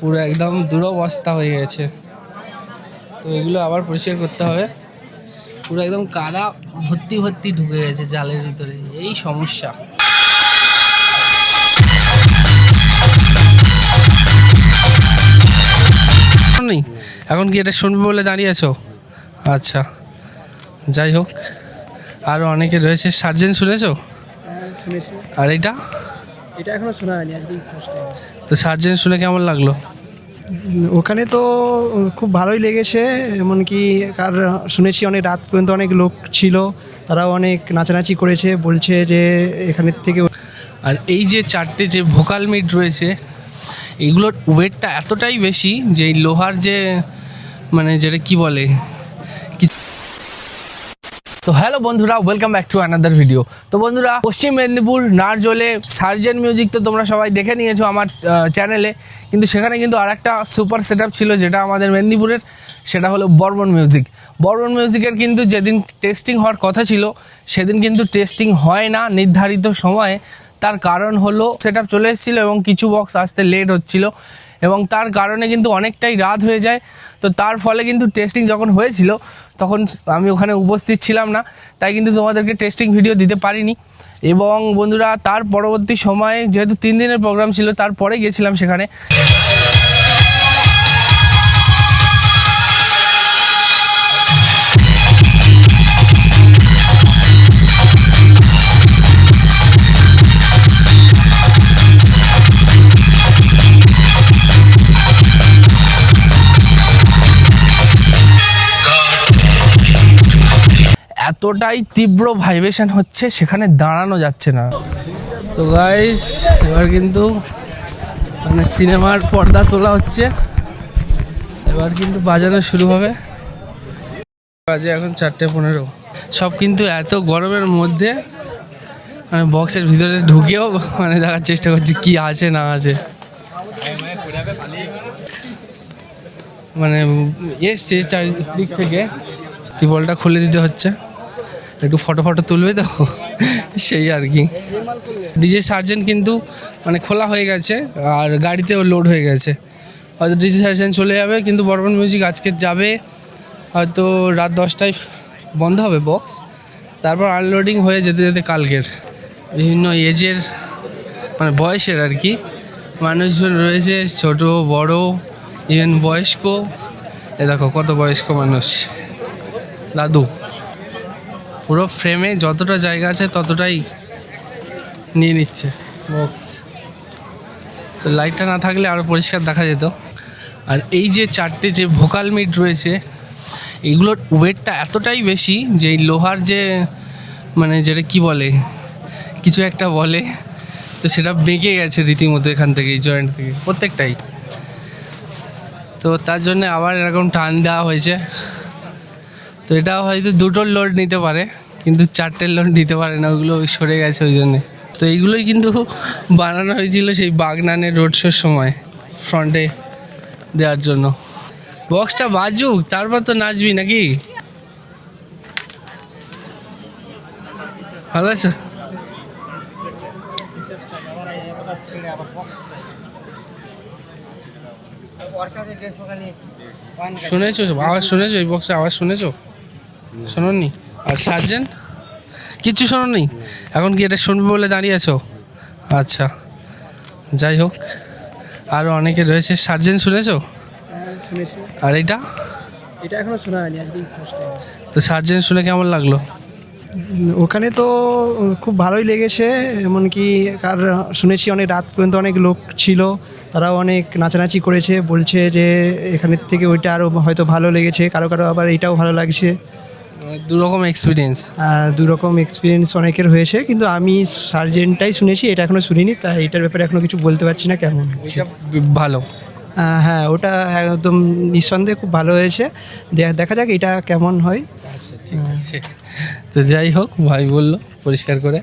পুরো একদম দুরবস্থা হয়ে গেছে। তো এগুলো আবার পরিষ্কার করতে হবে। পুরো একদম কাদা ভর্তি ভর্তি ঢুকে গেছে জালের ভিতরে। এই সমস্যা। নেই। এখন কি এটা শুনবে বলে দাঁড়িয়ে আছো? আচ্ছা। যাই হোক। আরও অনেকে রয়েছে। সার্জেন শুনেছো? শুনেছি। আর এটা? এটা এখনও শোনা হয়নি তো সার্জেন শুনে কেমন লাগল? ওখানে তো খুব ভালোই লেগেছে এমনকি আর শুনেছি অনেক রাত পর্যন্ত অনেক লোক ছিল তারাও অনেক নাচানাচি করেছে বলছে যে এখানের থেকে আর এই যে চারটে যে ভোকাল মিট রয়েছে এগুলোর ওয়েটটা এতটাই বেশি যে এই লোহার যে মানে যেটা কি বলে তো হ্যালো বন্ধুরা welcome back to another video তো বন্ধুরা, পশ্চিম মেদিনীপুর, নারজলে, সার্জেন মিউজিক তো তোমরা সবাই দেখে নিয়েছো আমার চ্যানেলে কিন্তু সেখানে কিন্তু আর একটা সুপার সেট ছিল যেটা আমাদের মেদিনীপুরের, সেটা হলো বর্মন মিউজিক বর্মন মিউজিকের কিন্তু যেদিন টেস্টিং হওয়ার কথা ছিল, সেদিন কিন্তু টেস্টিং হয় না নির্ধারিত সময়ে। তার কারণ হলো সেট চলে এসেছিল এবং কিছু বক্স আসতে লেট হচ্ছিল। এবং তার কারণে কিন্তু অনেকটাই রাত হয়ে যায়। তো তার ফলে কিন্তু টেস্টিং যখন হয়েছিল, তখন আমি ওখানে উপস্থিত ছিলাম না, তাই কিন্তু তোমাদেরকে টেস্টিং ভিডিও দিতে পারিনি। এবং বন্ধুরা, তার পরবর্তী সময়ে, যেহেতু তিন দিনের প্রোগ্রাম ছিল, তারপরে গেছিলাম সেখানে। এতটাই তীব্র ভাইব্রেশন হচ্ছে, সেখানে দাঁড়ানো যাচ্ছে না। তো গাইস এবার কিন্তু মানে সিনেমার পর্দা তোলা হচ্ছে। এবার কিন্তু বাজানো শুরু হবে। বাজে এখন চারটে পনেরো। সব কিন্তু এত গরমের মধ্যে মানে বক্সের ভিতরে ঢুকেও মানে দেখার চেষ্টা করছি কি আছে, না আছে। মানে এসছে চারিদিক থেকে। ত্রিপলটা খুলে দিতে হচ্ছে। একটু ফটো ফটো তুলবে তো? সেই আর কি। ডিজে সার্জেন্ট কিন্তু মানে খোলা হয়ে গেছে, আর গাড়িতেও লোড হয়ে গেছে। হয়তো ডিজে সার্জেন্ট চলে যাবে, কিন্তু বর্মন মিউজিক আজকে যাবে, হয়তো রাত দশটায় বন্ধ হবে বক্স তারপর আনলোডিং হয়ে যেতে যেতে কালকের। বিভিন্ন এজের মানে বয়সের আর কি। মানুষজন রয়েছে, ছোট, বড় ইভেন বয়স্ক। এ দেখো কত বয়স্ক মানুষ। দাদু। পুরো ফ্রেমে যতটা জায়গা আছে ততটাই নিয়ে নিচ্ছে বক্স তো লাইটটা না থাকলে আরও পরিষ্কার দেখা যেত। আর এই যে চারটে যে ভোকাল মিট রয়েছে এগুলোর ওয়েটটা এতটাই বেশি যে এই লোহার যে মানে যেটা কি বলে, কিছু একটা বলে, তো সেটা বেঁকে গেছে রীতিমতো এখান থেকে, এই জয়েন্ট থেকে, প্রত্যেকটাই। তো তার জন্য আবার এরকম টান দেওয়া হয়েছে। তো এটা হয়তো দুটোর লোড নিতে পারে, কিন্তু চারটের লোড নিতে পারে না, ওগুলো সরে গেছে ওই জন্যে। তো এইগুলোই কিন্তু বানানো হয়েছিল সেই বাগনানের রোড শোর সময় ফ্রন্টে দেওয়ার জন্য। বক্সটা বাজুক, তারপর তো নাচবি নাকি? ভালো আছে? শুনেছো, আওয়াজ শুনেছো এই বক্সে আওয়াজ শুনেছো? শোনোনি? আর সার্জেন্ট? কিচ্ছু শোনোনি? এখন কি এটা শুনবে বলে দাঁড়িয়ে আছো? আচ্ছা যাই হোক। আরও অনেকে রয়েছে। সার্জেন শুনেছো? হ্যাঁ, আর এটা? এটা এখনও শোনা হয়নি তো সার্জেন শুনে কেমন লাগল? ওখানে তো খুব ভালোই লেগেছে এমনকি আর শুনেছি অনেক রাত পর্যন্ত অনেক লোক ছিল তারাও অনেক নাচানাচি করেছে বলছে যে এখানের থেকে ওইটা আরও হয়তো ভালো লেগেছে কারও কারও আবার এটাও ভালো লাগছে। দু রকম এক্সপিরিয়েন্স আহ, দু রকম এক্সপিরিয়েন্স অনেকের হয়েছে কিন্তু আমি সার্জেন্টটাই শুনেছি এটা এখনও শুনিনি তাই এটার ব্যাপারে এখনও কিছু বলতে পারছি না কেমন ভালো। হ্যাঁ ওটা একদম নিঃসন্দেহে খুব ভালো হয়েছে। দেখা যাক এটা কেমন হয়। আচ্ছা ঠিক আছে। তো যাই হোক ভাই বলল পরিষ্কার করে।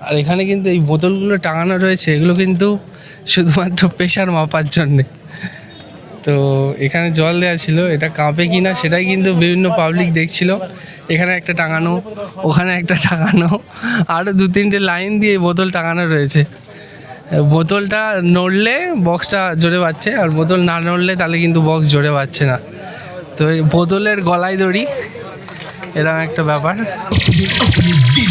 আর এখানে কিন্তু এই বোতলগুলো টাঙানো রয়েছে এগুলো কিন্তু শুধুমাত্র প্রেশার মাপার জন্যে। তো এখানে জল দেওয়া ছিল, এটা কাঁপে কি না সেটাই কিন্তু বিভিন্ন পাবলিক দেখছিল। এখানে একটা টাঙানো, ওখানে একটা টাঙানো আরও দু তিনটে লাইন দিয়ে বোতল টাঙানো রয়েছে। বোতলটা নড়লে বক্সটা জোরে পাচ্ছে আর বোতল না নড়লে তাহলে কিন্তু বক্স জোরে পাচ্ছে না। তো বোতলের গলায় দড়ি, এরকম একটা ব্যাপার। কি?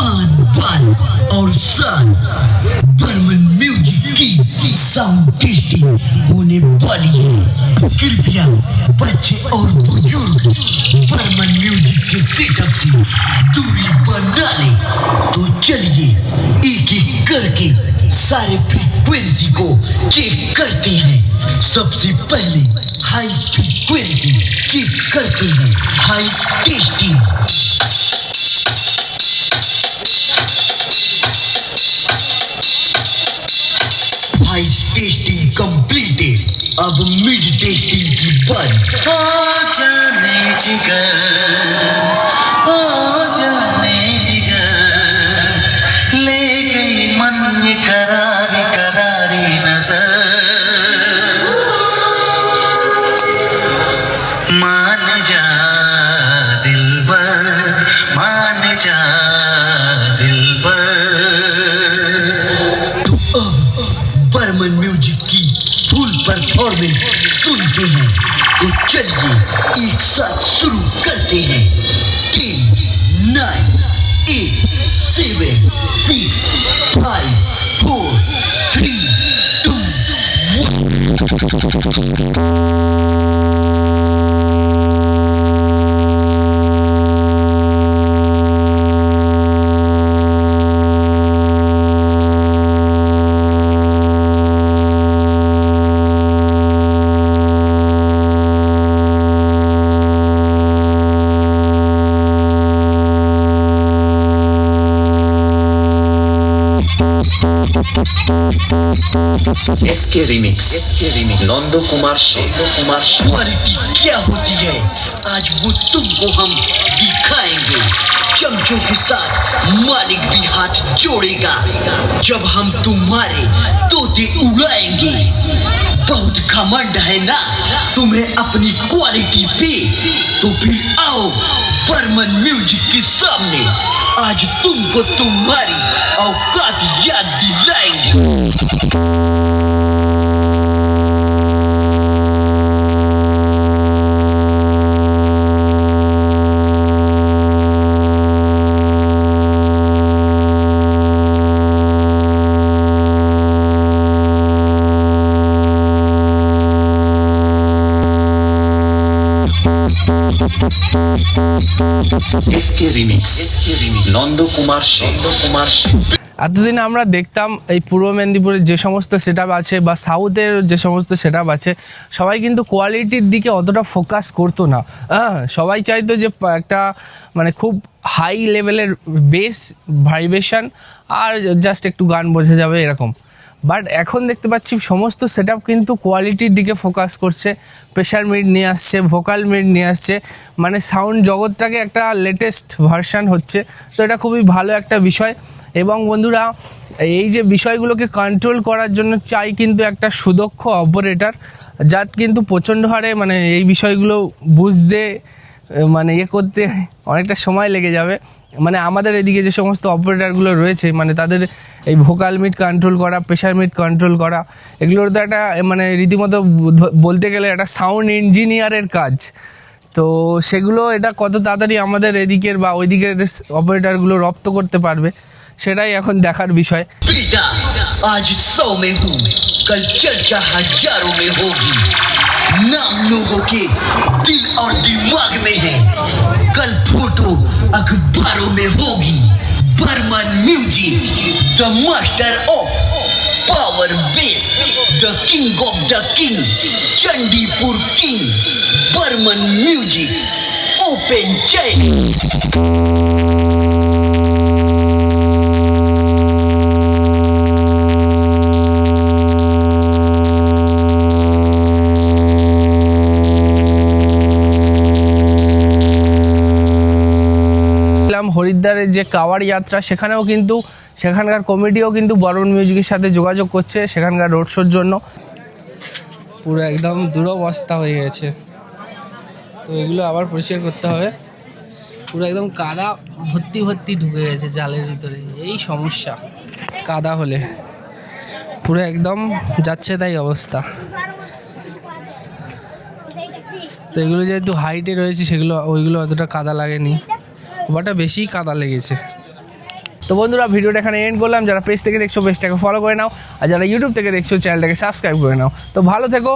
आन बान और शान बर्मन म्यूज़िक की साउंड टेस्टिंग होने वाली है। कृपया बच्चे और बुज़ुर्ग, बर्मन म्यूज़िक के सेटअप से दूरी बना ले। तो चलिए एक एक करके सारे फ्रीक्वेंसी को चेक करते हैं। सबसे पहले हाई फ्रीक्वेंसी चेक करते हैं। High testing high testing completed अब मिड टेस्टिंग की बारी ओ जाने जिगर चलिए एक साथ शुरू करते हैं। Ten nine eight seven six five four three two SK remix SK remix Nand Kumar Nand Kumar quality क्या होती है? आज वो तुमको हम दिखाएँगे। चमचों के साथ मालिक भी हाथ जोड़ेगा। जब हम तुम्हारे तोते उड़ाएँगे। बहुत घमंड है ना? तुम्हें अपनी क्वालिटी पे तो फिर आओ बर्मन म्यूज़िक के सामने। आज तुमको तुम्हारी औकात याद दिलाएँगे। এতদিন আমরা দেখতাম এই পূর্ব মেদিনীপুরের যে সমস্ত সেট আছে বা সাউথের যে সমস্ত সেট আছে, সবাই কিন্তু কোয়ালিটির দিকে অতটা ফোকাস করতো না। সবাই চাইতো যে একটা মানে খুব হাই লেভেলের বেস ভাইব্রেশন আর জাস্ট একটু গান বোঝা যাবে এরকম। বাট এখন দেখতে পাচ্ছি সমস্ত সেট কিন্তু কোয়ালিটির দিকে ফোকাস করছে। প্রেশার মিড নিয়ে আসছে ভোকাল মিড নিয়ে আসছে। মানে সাউন্ড জগৎটাকে একটা লেটেস্ট ভার্সান হচ্ছে। তো এটা খুবই ভালো একটা বিষয়। এবং বন্ধুরা, এই যে বিষয়গুলোকে কন্ট্রোল করার জন্য চাই কিন্তু একটা সুদক্ষ অপারেটর যার কিন্তু প্রচণ্ড হারে মানে এই বিষয়গুলো বুঝতে মানে ইয়ে করতে অনেকটা সময় লেগে যাবে। মানে আমাদের এদিকে যে সমস্ত অপারেটারগুলো রয়েছে মানে তাদের এই ভোকাল মিট কন্ট্রোল করা প্রেশার মিট কন্ট্রোল করা, এগুলোর তো একটা মানে রীতিমতো বলতে গেলে একটা সাউন্ড ইঞ্জিনিয়ারের কাজ। তো সেগুলো এটা কত তাড়াতাড়ি আমাদের এদিকের বা ওই দিকের অপারেটারগুলো রপ্ত করতে পারবে, সেটাই এখন দেখার বিষয়। कल चर्चा हज़ारों में होगी। नाम लोगों के दिल और दिमाग में है। कल फ़ोटो अखबारों में होगी। Burman music the master of power bass, the king of the king, Chandipur king, Burman music open challenge দেখলাম হরিদ্বারের যে কাওয়ার যাত্রা, সেখানেও কিন্তু সেখানকার কমিটিও কিন্তু বর্মন মিউজিকের সাথে যোগাযোগ করছে সেখানকার রোড শোর জন্য। পুরো একদম দুরবস্থা হয়ে গেছে। তো এগুলো আবার পরিষ্কার করতে হবে। পুরো একদম কাদা ভর্তি ভর্তি ঢুকে গেছে জালের ভিতরে। এই সমস্যা, কাদা হলে। পুরো একদম যাচ্ছে তাই অবস্থা। তো এগুলো যেহেতু হাইটে রয়েছে, সেগুলো, ওইগুলো অতটা কাদা লাগেনি। ওটা বেশি কাদা লেগেছে। তো বন্ধুরা, ভিডিওটা এখানে এন্ড করলাম। যারা পেজ থেকে দেখছ পেজটাকে ফলো করে নাও। আর যারা ইউটিউব থেকে দেখছ চ্যানেলটাকে সাবস্ক্রাইব করে নাও। তো ভালো থেকো।